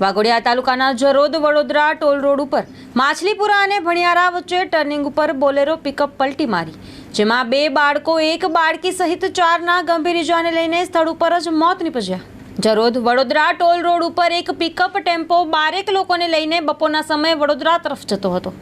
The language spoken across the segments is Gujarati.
વાઘોડિયા તાલુકાના જરોદ વડોદરા ટોલ રોડ ઉપર માછલીપુરા અને ભણિયારા વચ્ચે ટર્નિંગ ઉપર બોલેરો પિકઅપ પલટી મારી, જેમાં બે બાળકો, એક બાળકી સહિત ચારના ગંભીર ઇજાને લઈને સ્થળ ઉપર જ મોત નીપજ્યા. જરોદ વડોદરા ટોલ રોડ ઉપર એક પિકઅપ ટેમ્પો બારેક લોકોને લઈને બપોરના સમયે વડોદરા તરફ જતો હતો.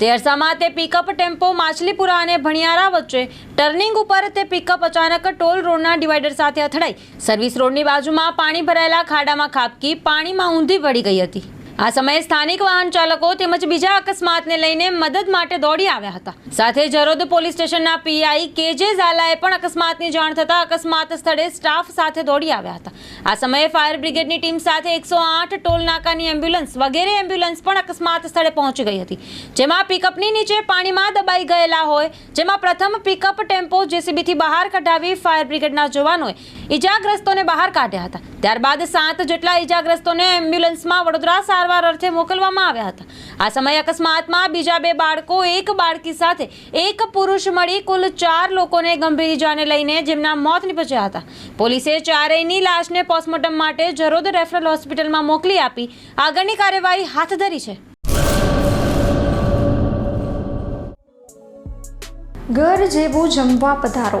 તે અરસામાં તે પિકઅપ ટેમ્પો માછલીપુરા અને ભણિયારા વચ્ચે ટર્નિંગ ઉપર તે પિકઅપ અચાનક ટોલ રોડના ડિવાઈડર સાથે અથડાઈ. સર્વિસ રોડની બાજુમાં પાણી ભરાયેલા ખાડામાં ખાબકી, પાણીમાં ઊંધી પડી ગઈ હતી. આ સમયે સ્થાનિક વાહન ચાલકો તેમજ બીજા અકસ્માતને લઈને મદદ માટે દોડી આવ્યા હતા. સાથે જરોદ પોલીસ સ્ટેશનના પીઆઈ કેજે ઝાલાએ પણ અકસ્માતની જાણ થતાં અકસ્માત સ્થળે સ્ટાફ સાથે દોડી આવ્યા હતા. આ સમયે ફાયર બ્રિગેડની ટીમ સાથે એકસો આઠ ટોલ નાકાની એમ્બ્યુલન્સ વગેરે એમ્બ્યુલન્સ પણ અકસ્માત સ્થળે પહોંચી ગઈ હતી. જેમાં પિકઅપની નીચે પાણીમાં દબાઈ ગયેલા હોય, જેમાં પ્રથમ પિકઅપ ટેમ્પો જેસીબીથી બહાર કઢાવી ફાયર બ્રિગેડના જવાનોએ ઈજાગ્રસ્તોને બહાર કાઢ્યા હતા. ત્યારબાદ સાત જેટલા ઈજાગ્રસ્તોને એમ્બ્યુલન્સમાં વડોદરા સારવાર અર્થે મોકલવામાં આવ્યા હતા. આ સમયે અકસ્માતમાં બીજા બે બાળકો, એક બાળકી સાથે એક પુરુષ મળી કુલ ચાર લોકોને ગંભીર ઈજાને લઈને જેમના મોત નીપજ્યા હતા. પોલીસે ચારેયની લાશને પોસ્ટમોર્ટમ માટે જરોદ રેફરલ હોસ્પિટલમાં મોકલી આપી આગળની કાર્યવાહી હાથ ધરી છે. ઘર જેવું જમવા પધારો.